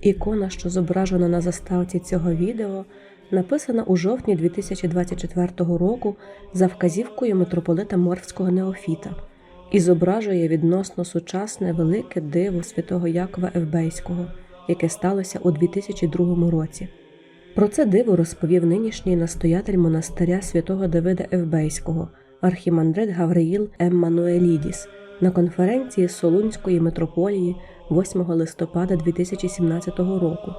Ікона, що зображена на заставці цього відео, написана у жовтні 2024 року за вказівкою митрополита Морвського Неофіта і зображує відносно сучасне велике диво святого Якова Евбейського, яке сталося у 2002 році. Про це диво розповів нинішній настоятель монастиря святого Давида Евбейського, архімандрит Гавриїл Еммануелідіс на конференції Солунської митрополії 8 листопада 2017 року.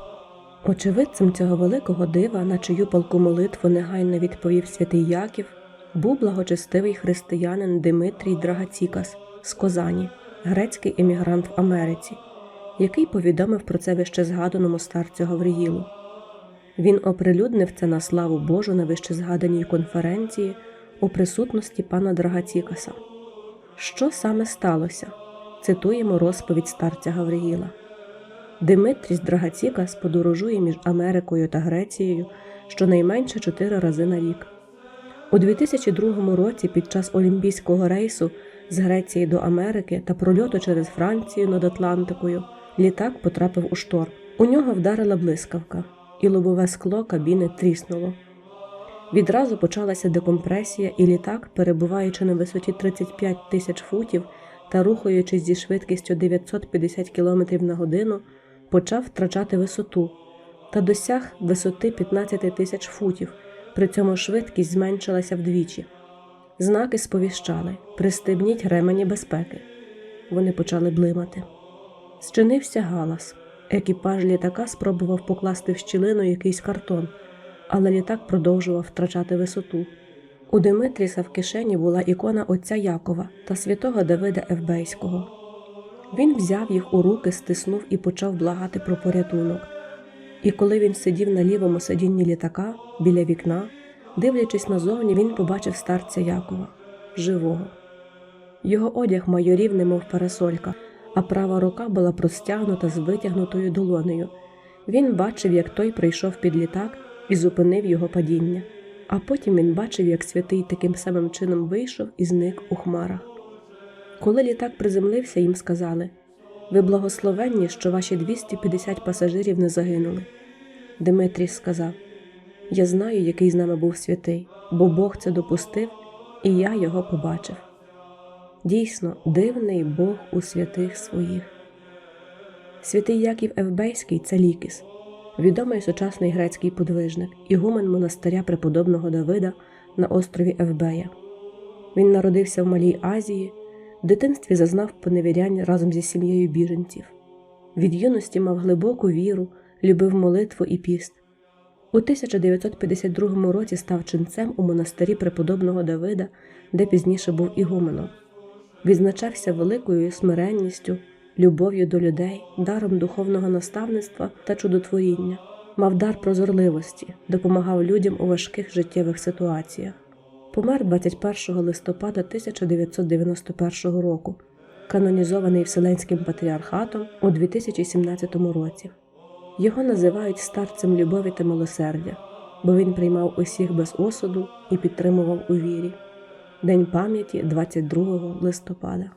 Очевидцем цього великого дива, на чию палку молитву негайно відповів святий Яків, був благочестивий християнин Димитрій Драгацікас з Козані, грецький емігрант в Америці, який повідомив про це вище згаданому старцю Гавриїлу. Він оприлюднив це на славу Божу на вищезгаданій конференції у присутності пана Драгацікаса. Що саме сталося? Цитуємо розповідь старця Гавриїла. Димитріс Драгацікас подорожує між Америкою та Грецією щонайменше чотири рази на рік. У 2002 році під час Олімпійського рейсу з Греції до Америки та прольоту через Францію над Атлантикою літак потрапив у шторм. У нього вдарила блискавка, і лобове скло кабіни тріснуло. Відразу почалася декомпресія, і літак, перебуваючи на висоті 35 тисяч футів та рухаючись зі швидкістю 950 км на годину, почав втрачати висоту та досяг висоти 15 тисяч футів. При цьому швидкість зменшилася вдвічі. Знаки сповіщали пристебніть ремені безпеки. Вони почали блимати. Зчинився галас. Екіпаж літака спробував покласти в щілину якийсь картон, але літак продовжував втрачати висоту. У Димитріса в кишені була ікона отця Якова та святого Давида Евбейського. Він взяв їх у руки, стиснув і почав благати про порятунок. І коли він сидів на лівому сидінні літака біля вікна, дивлячись назовні, він побачив старця Якова живого. Його одяг майорів, немов парасолька, а права рука була простягнута з витягнутою долонею. Він бачив, як той прийшов під літак і зупинив його падіння. А потім він бачив, як святий таким самим чином вийшов і зник у хмарах. Коли літак приземлився, їм сказали ви благословенні, що ваші 250 пасажирів не загинули. Димитрій сказав: Я знаю, який з нами був святий, бо Бог це допустив, і я його побачив. Дійсно, дивний Бог у святих своїх. Святий Яків Евбейський це лікіс, відомий сучасний грецький подвижник, ігумен монастиря преподобного Давида на острові Евбея. Він народився в Малій Азії, в дитинстві зазнав поневірянь разом зі сім'єю біженців. Від юності мав глибоку віру, любив молитву і піст. У 1952 році став ченцем у монастирі преподобного Давида, де пізніше був ігуменом. Відзначався великою смиренністю, любов'ю до людей, даром духовного наставництва та чудотворіння, мав дар прозорливості, допомагав людям у важких життєвих ситуаціях. Помер 21 листопада 1991 року, канонізований Вселенським патріархатом у 2017 році. Його називають старцем любові та милосердя, бо він приймав усіх без осуду і підтримував у вірі. День пам'яті 22 листопада.